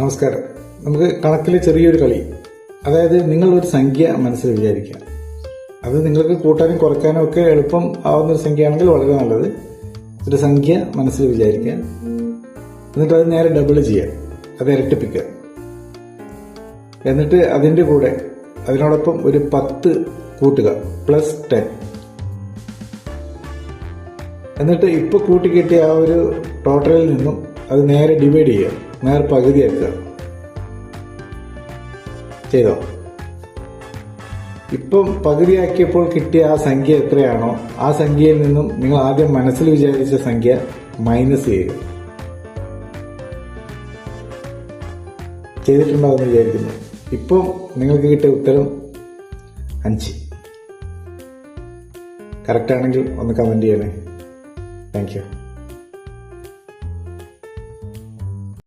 നമസ്കാരം. നമുക്ക് കണക്കിലെ ചെറിയൊരു കളി. അതായത് നിങ്ങൾ ഒരു സംഖ്യ മനസ്സിൽ വിചാരിക്കുക. അത് നിങ്ങൾക്ക് കൂട്ടാനും കുറയ്ക്കാനും ഒക്കെ എളുപ്പം ആവുന്ന ഒരു സംഖ്യയാണെങ്കിൽ വളരെ നല്ലത്. ഒരു സംഖ്യ മനസ്സിൽ വിചാരിക്കുക. എന്നിട്ട് അത് നേരെ ഡബിൾ ചെയ്യുക. അത് ഇരട്ടിപ്പിക്കുക. എന്നിട്ട് അതിന്റെ കൂടെ അതിനോടൊപ്പം ഒരു പത്ത് കൂട്ടുക. പ്ലസ് ടെൻ എന്നിട്ട് ഇപ്പോൾ കൂട്ടിക്കിട്ടിയ ആ ഒരു ടോട്ടലിൽ നിന്നും അത് നേരെ ഡിവൈഡ് ചെയ്യുക. നേരെ പകുതിയാക്കുക ചെയ്തോ? ഇപ്പം പകുതിയാക്കിയപ്പോൾ കിട്ടിയ ആ സംഖ്യ എത്രയാണോ ആ സംഖ്യയിൽ നിന്നും നിങ്ങൾ ആദ്യം മനസ്സിൽ വിചാരിച്ച സംഖ്യ മൈനസ് ചെയ്യുക. ചെയ്തിട്ടുണ്ടാവുമെന്ന് വിചാരിക്കുന്നു. ഇപ്പം നിങ്ങൾക്ക് കിട്ടിയ ഉത്തരം അഞ്ച്. കറക്റ്റ് ആണെങ്കിൽ ഒന്ന് കമന്റ് ചെയ്യണേ. Thank you